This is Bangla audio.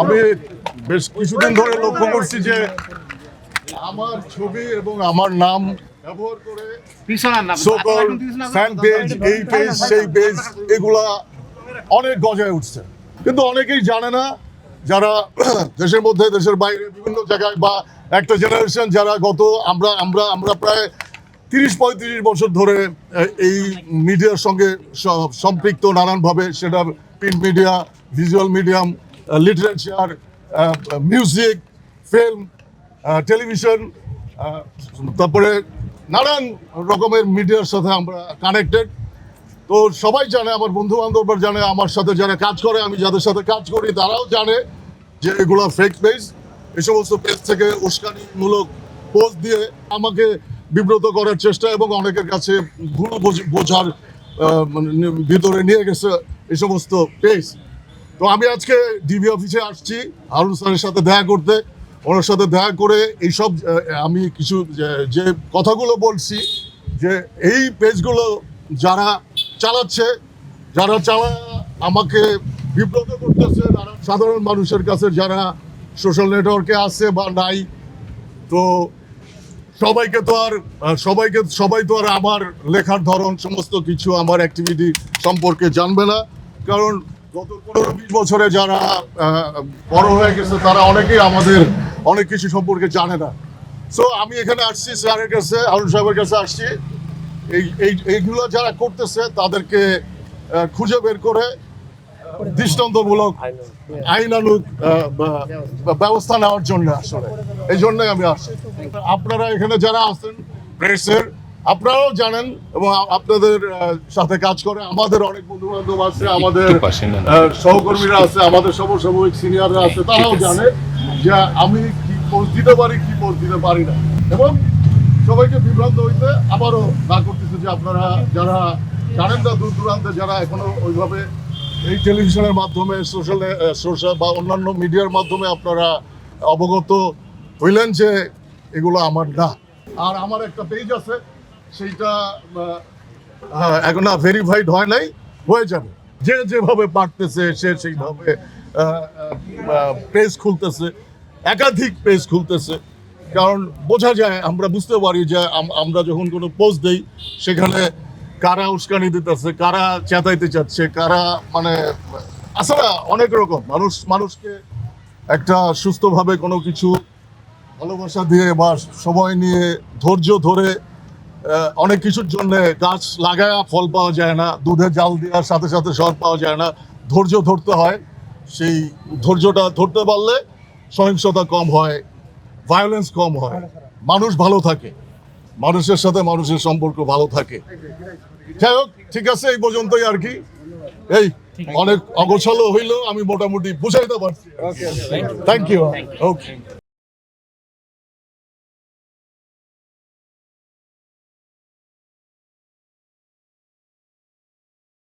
আমি বেশ কিছুদিন ধরে লক্ষ্য করছি যে আমার ছবি এবং আমার নাম ব্যবহার করে সকল ফ্যান পেজ এই পেজ সেই পেজ এগুলা অনেক গজায় উঠছে। কিন্তু অনেকেই জানে না যারা দেশের মধ্যে দেশের বাইরে বিভিন্ন জায়গায় বা একটা জেনারেশন যারা গত আমরা আমরা আমরা প্রায় তিরিশ পঁয়ত্রিশ বছর ধরে এই মিডিয়ার সঙ্গে সম্পৃক্ত নানানভাবে সেটা print media visual medium literature music film television তারপরে নানান রকমের মিডিয়ার সাথে আমরা কানেক্টেড তো সবাই জানে, আমার বন্ধু বান্ধবরা জানে, আমার সাথে যারা কাজ করে, আমি যাদের সাথে কাজ করি, তারাও জানে যে এগুলো ফেক পেজ এই সমস্ত পেজ থেকে উস্কানিমূলক পোস্ট দিয়ে আমাকে বিব্রত করার চেষ্টা এবং অনেকের কাছে ভুল বোঝার ভিতরে নিয়ে গেছে এই সমস্ত পেজ তো আমি আজকে ডিবি অফিসে আসছি, হারুন স্যারের সাথে দেখা করতে। ওনার সাথে দেখা করে এইসব আমি কিছু, যে কথাগুলো বলছি, যে এই পেজগুলো যারা চালাচ্ছে, যারা চালা আমাকে বিব্রত করতেছে সাধারণ মানুষের কাছে যারা সোশ্যাল নেটওয়ার্কে আছে বা নাই, তো সবাইকে তো আর সবাইকে সবাই তো আর আমার লেখার ধরন সমস্ত কিছু আমার অ্যাক্টিভিটি সম্পর্কে জানবে না। কারণ গত পনেরো বিশ বছরে যারা বড় হয়ে গেছে তারা অনেকেই আমাদের অনেক কিছু সম্পর্কে জানে না। সো আমি এখানে আসছি স্যারের কাছে অরুণ সাহেবের কাছে আসছি। এই এই এইগুলো যারা করতেছে তাদেরকে খুঁজে বের করে দৃষ্টান্তমূলক আইনানুক ব্যবস্থা নেওয়ার জন্য আসলে। এই জন্যই আমি আসছি। আপনারা এখানে যারা আছেন প্রেসের আপনারাও জানেন এবং আপনাদের সাথে কাজ করে আমাদের অনেক বন্ধু বান্ধব আছে আমাদের সহকর্মীরা আছে আমাদের সমসাময়িক সিনিয়ররা আছে তারাও জানে যে আমি কি পোস্ট দিতে পারি কি পোস্ট দিতে পারি না। এবং সবাইকে বিভ্রান্ত হইতে আবারও না করতেছে যে আপনারা যারা জানেন না দূর দূরান্তে যারা এখনও ওইভাবে এই টেলিভিশনের মাধ্যমে সোশ্যাল সোশ্যাল বা অন্যান্য মিডিয়ার মাধ্যমে আপনারা অবগত হইলেন যে এগুলো আমার না। আর আমার একটা পেজ আছে, সেইটা এখন ভেরিফাইড হয় নাই, হয়ে যাবে। যে যেভাবে পারতেছে, সে সেইভাবে পেজ খুলতেছে, একাধিক পেজ খুলতেছে। কারণ বোঝা যায়, আমরা বুঝতে পারি যে আমরা যখন কোনো পোস্ট দেই, সেখানে কারা উস্কানি দিতেছে, কারা চেতাইতে চাচ্ছে, কারা মানে আছে না অনেক রকম। মানুষ, মানুষকে একটা সুস্থভাবে কোনো কিছু ভালোবাসা দিয়ে বা সময় নিয়ে ধৈর্য ধরে অনেক কিছুর জন্য গাছ লাগায় ফল পাওয়া যায় না দুধে জাল দেওয়ার সাথে সাথে সর পাওয়া যায় না। ধৈর্য ধরতে হয় সেই ধৈর্যটা ধরতে পারলে সহিংসতা কম হয় ভায়োলেন্স কম হয়। মানুষ ভালো থাকে মানুষের সাথে মানুষের সম্পর্ক ভালো থাকে। যাই হোক ঠিক আছে এই পর্যন্তই আর কি। এই অনেক অগোছালো হইল আমি মোটামুটি বুঝাইতে পারছি। Thank you okay